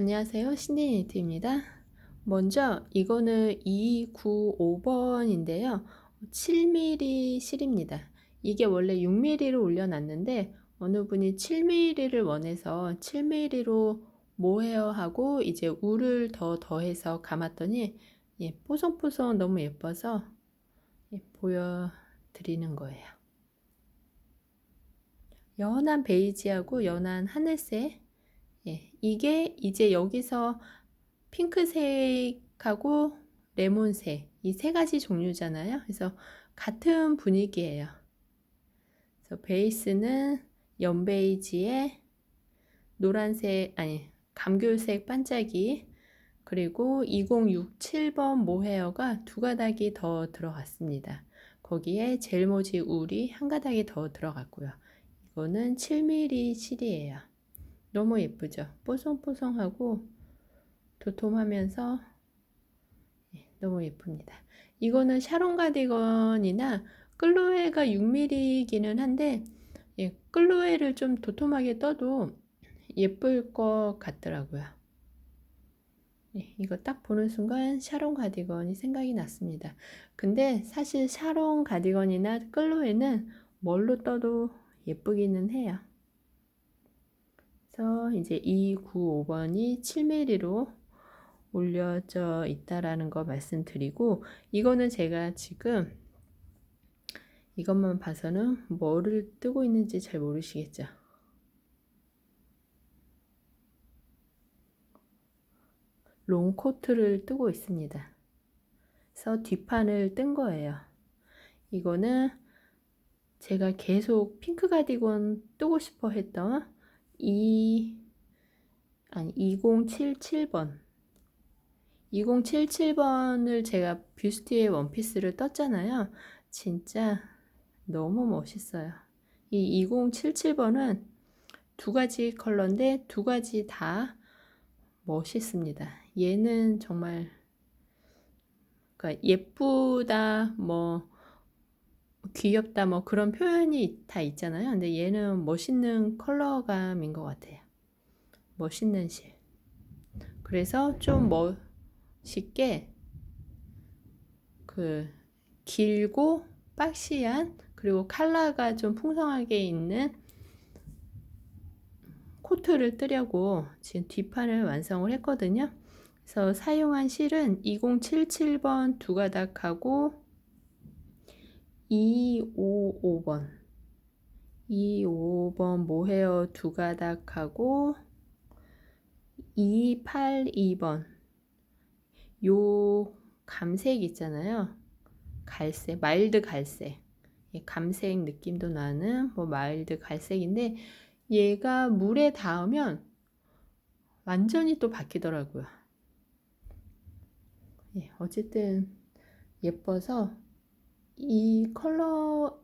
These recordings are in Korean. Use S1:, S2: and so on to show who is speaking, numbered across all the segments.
S1: 안녕하세요. 신디니트입니다. 먼저 이거는 295번인데요. 7mm 실입니다. 이게 원래 6mm로 올려놨는데 어느 분이 7mm를 원해서 7mm로 모헤어 하고 이제 울을 더 더해서 감았더니 예, 뽀송뽀송 너무 예뻐서 예, 보여드리는 거예요. 연한 베이지하고 연한 하늘색 예, 이게 이제 여기서 핑크색하고 레몬색 이 세 가지 종류잖아요. 그래서 같은 분위기예요. 그래서 베이스는 연베이지에 노란색 아니 감귤색 반짝이 그리고 2067번 모헤어가 두 가닥이 더 들어갔습니다. 거기에 젤모지 울이 한 가닥이 더 들어갔고요. 이거는 7mm 실이에요. 너무 예쁘죠? 뽀송뽀송하고 도톰하면서 예, 너무 예쁩니다. 이거는 샤론 가디건이나 끌로에가 6mm이기는 한데 예, 끌로에를 좀 도톰하게 떠도 예쁠 것 같더라고요. 예, 이거 딱 보는 순간 샤론 가디건이 생각이 났습니다. 근데 사실 샤론 가디건이나 끌로에는 뭘로 떠도 예쁘기는 해요. 그래서 이제 295번이 7mm로 올려져 있다라는 거 말씀드리고 이거는 제가 지금 이것만 봐서는 뭐를 뜨고 있는지 잘 모르시겠죠. 롱코트를 뜨고 있습니다. 그래서 뒷판을 뜬 거예요. 이거는 제가 계속 핑크 가디건 뜨고 싶어 했던 2 아니 2077번 2077번을 제가 뷰스티의 원피스를 떴잖아요. 진짜 너무 멋있어요. 이 2077번은 두 가지 컬러인데 두 가지 다 멋있습니다. 얘는 정말 그러니까 예쁘다 뭐 귀엽다 뭐 그런 표현이 다 있잖아요. 근데 얘는 멋있는 컬러감인 것 같아요. 멋있는 실. 그래서 좀 멋있게 그 길고 박시한 그리고 컬러가 좀 풍성하게 있는 코트를 뜨려고 지금 뒷판을 완성을 했거든요. 그래서 사용한 실은 2077번 두 가닥하고 255번. 255번 모헤어 두 가닥하고 282번. 요 감색 있잖아요. 갈색 마일드 갈색. 감색 느낌도 나는 뭐 마일드 갈색인데 얘가 물에 닿으면 완전히 또 바뀌더라고요. 예, 어쨌든 예뻐서 이 컬러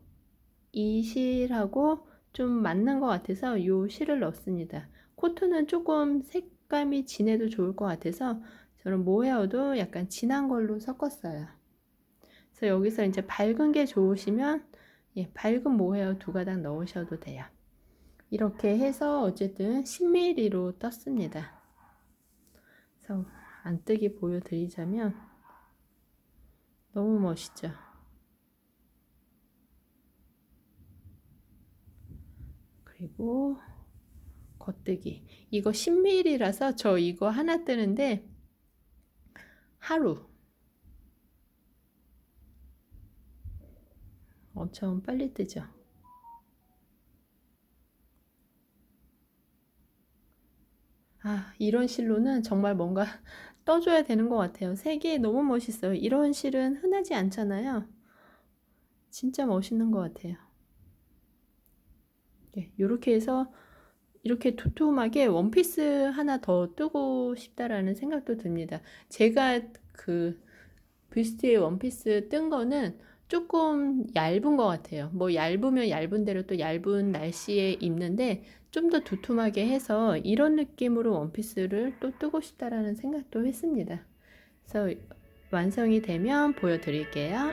S1: 이 실하고 좀 맞는 것 같아서 이 실을 넣습니다. 코트는 조금 색감이 진해도 좋을 것 같아서 저는 모헤어도 약간 진한 걸로 섞었어요. 그래서 여기서 이제 밝은 게 좋으시면 예, 밝은 모헤어 두 가닥 넣으셔도 돼요. 이렇게 해서 어쨌든 10mm로 떴습니다. 그래서 안 뜨기 보여드리자면 너무 멋있죠. 그리고 겉뜨기. 이거 10mm라서 저 이거 하나 뜨는데 하루. 엄청 빨리 뜨죠? 아 이런 실로는 정말 뭔가 떠줘야 되는 것 같아요. 색이 너무 멋있어요. 이런 실은 흔하지 않잖아요. 진짜 멋있는 것 같아요 이렇게 예, 해서 이렇게 두툼하게 원피스 하나 더 뜨고 싶다라는 생각도 듭니다. 제가 그 뷰스트의 원피스 뜬 거는 조금 얇은 것 같아요. 뭐 얇으면 얇은 대로 또 얇은 날씨에 입는데 좀 더 두툼하게 해서 이런 느낌으로 원피스를 또 뜨고 싶다라는 생각도 했습니다. 그래서 완성이 되면 보여드릴게요.